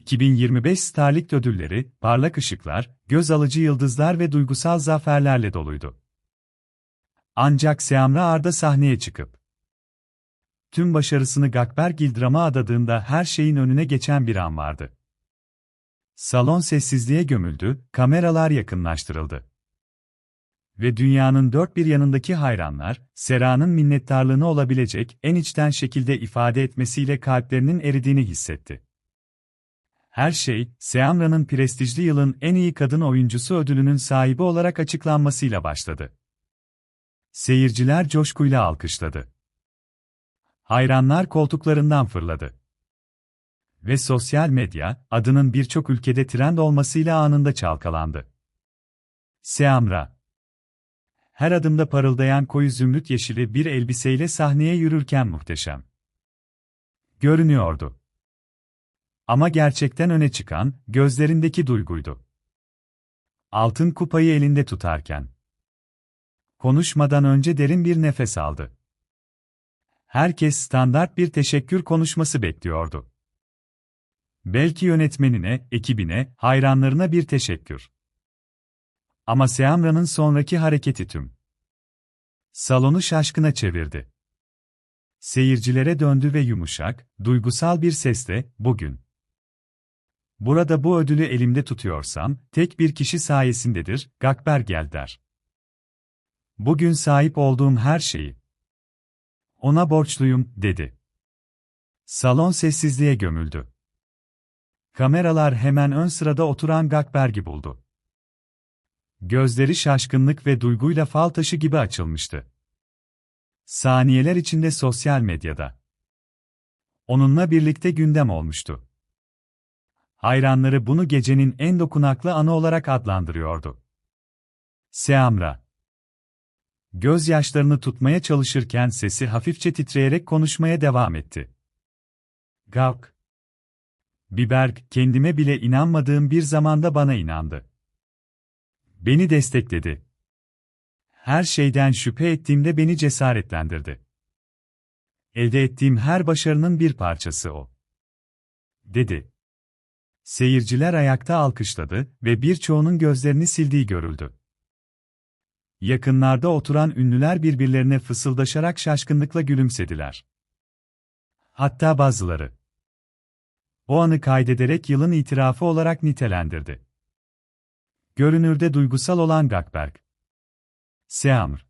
2025 Starlight ödülleri, parlak ışıklar, göz alıcı yıldızlar ve duygusal zaferlerle doluydu. Ancak Seamra Arda sahneye çıkıp, tüm başarısını Gakberk İldiram'a adadığında her şeyin önüne geçen bir an vardı. Salon sessizliğe gömüldü, kameralar yakınlaştırıldı. Ve dünyanın dört bir yanındaki hayranlar, Sera'nın minnettarlığını olabilecek en içten şekilde ifade etmesiyle kalplerinin eridiğini hissetti. Her şey, Seamra'nın prestijli yılın en iyi kadın oyuncusu ödülünün sahibi olarak açıklanmasıyla başladı. Seyirciler coşkuyla alkışladı. Hayranlar koltuklarından fırladı. Ve sosyal medya, adının birçok ülkede trend olmasıyla anında çalkalandı. Seamra Her adımda parıldayan koyu zümrüt yeşili bir elbiseyle sahneye yürürken muhteşem. Görünüyordu. Ama gerçekten öne çıkan, gözlerindeki duyguydu. Altın kupayı elinde tutarken. Konuşmadan önce derin bir nefes aldı. Herkes standart bir teşekkür konuşması bekliyordu. Belki yönetmenine, ekibine, hayranlarına bir teşekkür. Ama Seamra'nın sonraki hareketi tüm. Salonu şaşkına çevirdi. Seyircilere döndü ve yumuşak, duygusal bir sesle, bugün. Burada bu ödülü elimde tutuyorsam, tek bir kişi sayesindedir, Gakber der. Bugün sahip olduğum her şeyi. Ona borçluyum, dedi. Salon sessizliğe gömüldü. Kameralar hemen ön sırada oturan Gakberg'i buldu. Gözleri şaşkınlık ve duyguyla fal taşı gibi açılmıştı. Saniyeler içinde sosyal medyada. Onunla birlikte gündem olmuştu. Hayranları bunu gecenin en dokunaklı anı olarak adlandırıyordu. Seamra. Gözyaşlarını tutmaya çalışırken sesi hafifçe titreyerek konuşmaya devam etti. Gavk. Biberg, kendime bile inanmadığım bir zamanda bana inandı. Beni destekledi. Her şeyden şüphe ettiğimde beni cesaretlendirdi. Elde ettiğim her başarının bir parçası o. Dedi. Seyirciler ayakta alkışladı ve birçoğunun gözlerini sildiği görüldü. Yakınlarda oturan ünlüler birbirlerine fısıldaşarak şaşkınlıkla gülümsediler. Hatta bazıları o anı kaydederek yılın itirafı olarak nitelendirdi. Görünürde duygusal olan Gakberk. Seamr